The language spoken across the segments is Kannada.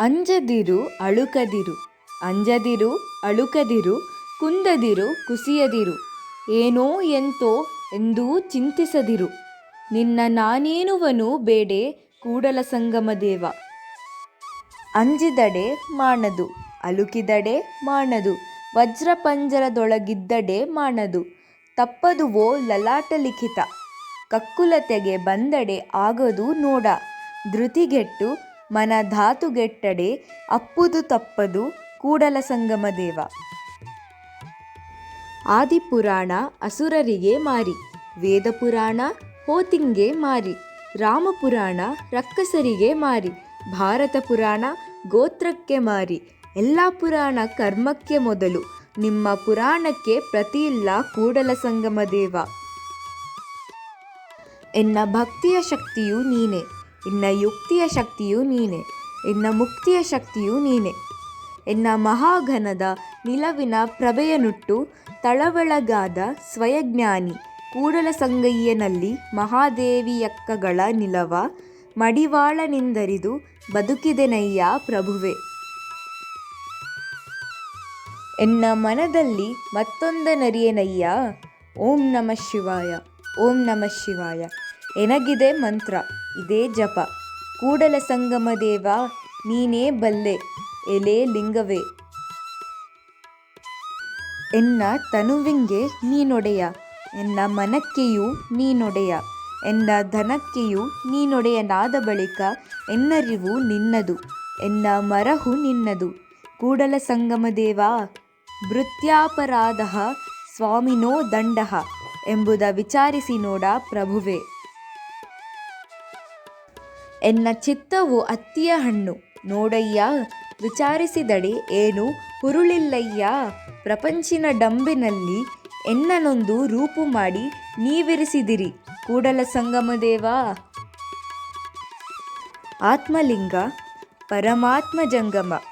ಅಂಜದಿರು ಅಳುಕದಿರು ಅಂಜದಿರು ಅಳುಕದಿರು, ಕುಂದದಿರು ಕುಸಿಯದಿರು, ಏನೋ ಎಂತೋ ಎಂದೂ ಚಿಂತಿಸದಿರು. ನಿನ್ನ ನಾನೇನುವನು ಬೇಡೆ ಕೂಡಲ ಸಂಗಮ ದೇವ. ಅಂಜಿದಡೆ ಮಾಣದು, ಅಲುಕಿದಡೆ ಮಾಣದು, ವಜ್ರಪಂಜರದೊಳಗಿದ್ದಡೆ ಮಾಣದು, ತಪ್ಪದುವೋ ಲಲಾಟ ಲಿಖಿತ. ಕಕ್ಕುಲತೆಗೆ ಬಂದಡೆ ಆಗದು ನೋಡ, ಧೃತಿಗೆಟ್ಟು ಮನ ಧಾತುಗೆಟ್ಟಡೆ ಅಪ್ಪುದು ತಪ್ಪದು ಕೂಡಲ ಸಂಗಮ ದೇವ. ಆದಿಪುರಾಣ ಅಸುರರಿಗೆ ಮಾರಿ, ವೇದಪುರಾಣ ಹೋತಿಂಗೆ ಮಾರಿ, ರಾಮಪುರಾಣ ರಕ್ಕಸರಿಗೆ ಮಾರಿ ಭಾರತ ಪುರಾಣ ಗೋತ್ರಕ್ಕೆ ಮಾರಿ, ಎಲ್ಲ ಪುರಾಣ ಕರ್ಮಕ್ಕೆ ಮೊದಲು, ನಿಮ್ಮ ಪುರಾಣಕ್ಕೆ ಪ್ರತಿಯಿಲ್ಲ ಕೂಡಲ ಸಂಗಮ ದೇವ. ಎನ್ನ ಭಕ್ತಿಯ ಶಕ್ತಿಯು ನೀನೆ. ಎನ್ನ ಯುಕ್ತಿಯ ಶಕ್ತಿಯು ನೀನೆ ಇನ್ನ ಮುಕ್ತಿಯ ಶಕ್ತಿಯು ನೀನೆ. ಎನ್ನ ಮಹಾಘನದ ನಿಲವಿನ ಪ್ರಭೆಯನುಟ್ಟು ತಳವಳಗಾದ ಸ್ವಯಜ್ಞಾನಿ ಕೂಡಲ ಸಂಗಯ್ಯನಲ್ಲಿ ಮಹಾದೇವಿಯಕ್ಕಗಳ ನಿಲವ ಮಡಿವಾಳನಿಂದರಿದು ಬದುಕಿದೆನಯ್ಯ ಪ್ರಭುವೆ. ಎನ್ನ ಮನದಲ್ಲಿ ಮತ್ತೊಂದನರಿಯೇನಯ್ಯ? ಓಂ ನಮಃ ಶಿವಾಯ, ಓಂ ನಮಃ ಶಿವಾಯ. ಎನಗಿದೆ ಮಂತ್ರ, ಇದೇ ಜಪ. ಕೂಡಲ ಸಂಗಮ ದೇವ, ನೀನೇ ಬಲ್ಲೆ, ಎಲೆ ಲಿಂಗವೇ. ಎನ್ನ ತನುವಿಂಗೆ ನೀನೊಡೆಯ, ಎನ್ನ ಮನಕ್ಕೆಯೂ ನೀನೊಡೆಯ, ಎನ್ನ ಧನಕ್ಕೆಯೂ ನೀನೊಡೆಯನಾದ ಬಳಿಕ ಎನ್ನರಿವು ನಿನ್ನದು, ಎನ್ನ ಮರಹು ನಿನ್ನದು. ಕೂಡಲ ಸಂಗಮ ದೇವ, ಭೃತ್ಯಾಪರಾಧ ಸ್ವಾಮಿನೋ ದಂಡಃ ಎಂಬುದ ವಿಚಾರಿಸಿ ನೋಡ ಪ್ರಭುವೆ. ಎನ್ನ ಚಿತ್ತವು ಅತ್ತಿಯ ಹಣ್ಣು. ನೋಡಯ್ಯ, ವಿಚಾರಿಸಿದಡೆ ಏನು? ಹುರುಳಿಲ್ಲಯ್ಯ, ಪ್ರಪಂಚಿನ ಡಂಬಿನಲ್ಲಿ ಎನ್ನನೊಂದು ರೂಪು ಮಾಡಿ ನೀವಿರಿಸಿದಿರಿ. ಕೂಡಲ ಸಂಗಮ ದೇವ. ಆತ್ಮಲಿಂಗ, ಪರಮಾತ್ಮ ಜಂಗಮ.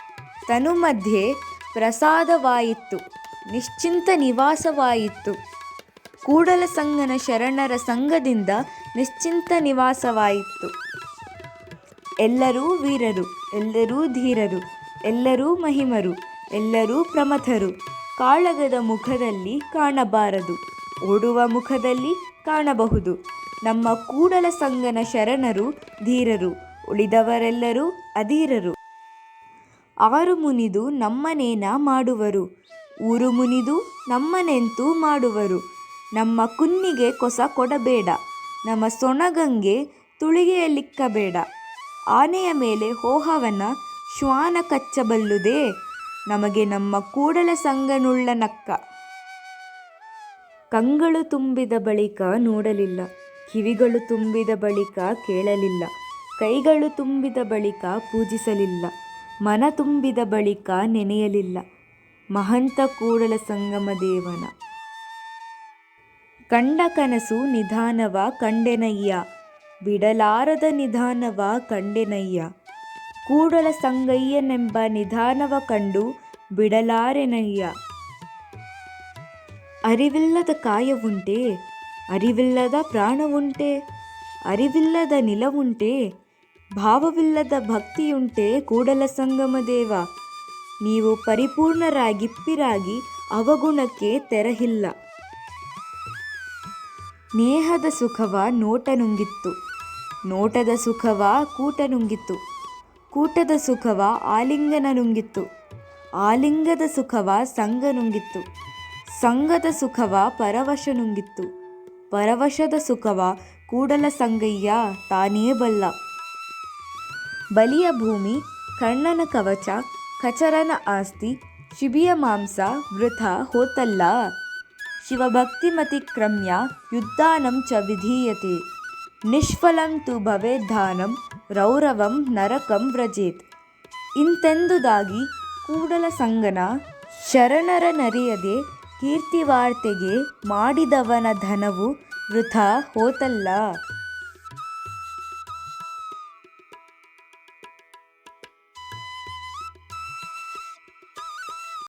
ತನು ಮಧ್ಯೆ ಪ್ರಸಾದವಾಯಿತು ನಿಶ್ಚಿಂತ ನಿವಾಸವಾಯಿತು ಕೂಡಲ ಸಂಗನ ಶರಣರ ಸಂಘದಿಂದ ನಿಶ್ಚಿಂತ ನಿವಾಸವಾಯಿತು ಎಲ್ಲರೂ ವೀರರು, ಎಲ್ಲರೂ ಧೀರರು, ಎಲ್ಲರೂ ಮಹಿಮರು, ಎಲ್ಲರೂ ಪ್ರಮಥರು. ಕಾಳಗದ ಮುಖದಲ್ಲಿ ಕಾಣಬಾರದು, ಓಡುವ ಮುಖದಲ್ಲಿ ಕಾಣಬಹುದು. ನಮ್ಮ ಕೂಡಲ ಸಂಗನ ಶರಣರು ಧೀರರು, ಉಳಿದವರೆಲ್ಲರೂ ಅಧೀರರು. ಆರು ಮುನಿದು ನಮ್ಮನೇನ ಮಾಡುವರು, ಊರು ಮುನಿದು ನಮ್ಮನೆಂತೂ ಮಾಡುವರು. ನಮ್ಮ ಕುನ್ನಿಗೆ ಕೊಸ ಕೊಡಬೇಡ, ನಮ್ಮ ಸೊಣಗಂಗೆ ತುಳಿಗೆಯಲಿಕ್ಕಬೇಡ ಆನೆಯ ಮೇಲೆ ಹೋಹವನ ಶ್ವಾನ ಕಚ್ಚಬಲ್ಲುದೇ? ನಮಗೆ ನಮ್ಮ ಕೂಡಲ ಸಂಗನುಳ್ಳ ನಕ್ಕ. ಕಂಗಳು ತುಂಬಿದ ಬಳಿಕ ನೋಡಲಿಲ್ಲ. ಕಿವಿಗಳು ತುಂಬಿದ ಬಳಿಕ ಕೇಳಲಿಲ್ಲ. ಕೈಗಳು ತುಂಬಿದ ಬಳಿಕ ಪೂಜಿಸಲಿಲ್ಲ. ಮನ ತುಂಬಿದ ಬಳಿಕ ನೆನೆಯಲಿಲ್ಲ. ಮಹಂತ ಕೂಡಲ ಸಂಗಮ ದೇವನ. ಕಂಡ ಕನಸು ನಿಧಾನವ ಕಂಡೆನಯ್ಯ. ಬಿಡಲಾರದ ನಿಧಾನವ ಕಂಡೆನಯ್ಯ. ಕೂಡಲ ಸಂಗಯ್ಯನೆಂಬ ನಿಧಾನವ ಕಂಡು ಬಿಡಲಾರೆನಯ್ಯ. ಅರಿವಿಲ್ಲದ ಕಾಯವುಂಟೆ, ಅರಿವಿಲ್ಲದ ಪ್ರಾಣವುಂಟೆ, ಅರಿವಿಲ್ಲದ ನಿಲವುಂಟೆ, ಭಾವವಿಲ್ಲದ ಭಕ್ತಿಯುಂಟೆ ಕೂಡಲ ಸಂಗಮ ದೇವ ನೀವು ಪರಿಪೂರ್ಣರಾಗಿಪ್ಪಿರಾಗಿ ಅವಗುಣಕ್ಕೆ ತೆರಹಿಲ್ಲ. ನೇಹದ ಸುಖವ ನೋಟ ನುಂಗಿತ್ತು. ನೋಟದ ಸುಖವ ಕೂಟ ನುಂಗಿತ್ತು ಕೂಟದ ಸುಖವ ಆಲಿಂಗನ ನುಂಗಿತ್ತು ಆಲಿಂಗದ ಸುಖವ ಸಂಘ ನುಂಗಿತ್ತು ಸಂಘದ ಸುಖವ ಪರವಶ ನುಂಗಿತ್ತು ಪರವಶದ ಸುಖವ ಕೂಡಲ ಸಂಗಯ್ಯ ತಾನೇ ಬಲ್ಲ. ಬಲಿಯ ಭೂಮಿ, ಕಣ್ಣನ ಕವಚ, ಕಚರನ ಆಸ್ತಿ, ಶಿಬಿಯ ಮಾಂಸ, ವೃಥ, ಹೋತಲ್ಲ. ಯುದ್ಧಾನಂ ಚ ವಿಧೀಯತೆ. ನಿಷ್ಫಲಂ ತು ಧಾನಂ ರೌರವಂ ನರಕಂ ವ್ರಜೇತ್. ಇಂತೆಂದುದಾಗಿ ಕೂಡಲ ಸಂಗನ ಶರಣರ ನರಿಯದೆ ಕೀರ್ತಿವಾರ್ತೆಗೆ ಮಾಡಿದವನ ಧನವು ವೃಥಾ ಹೋತಲ್ಲ.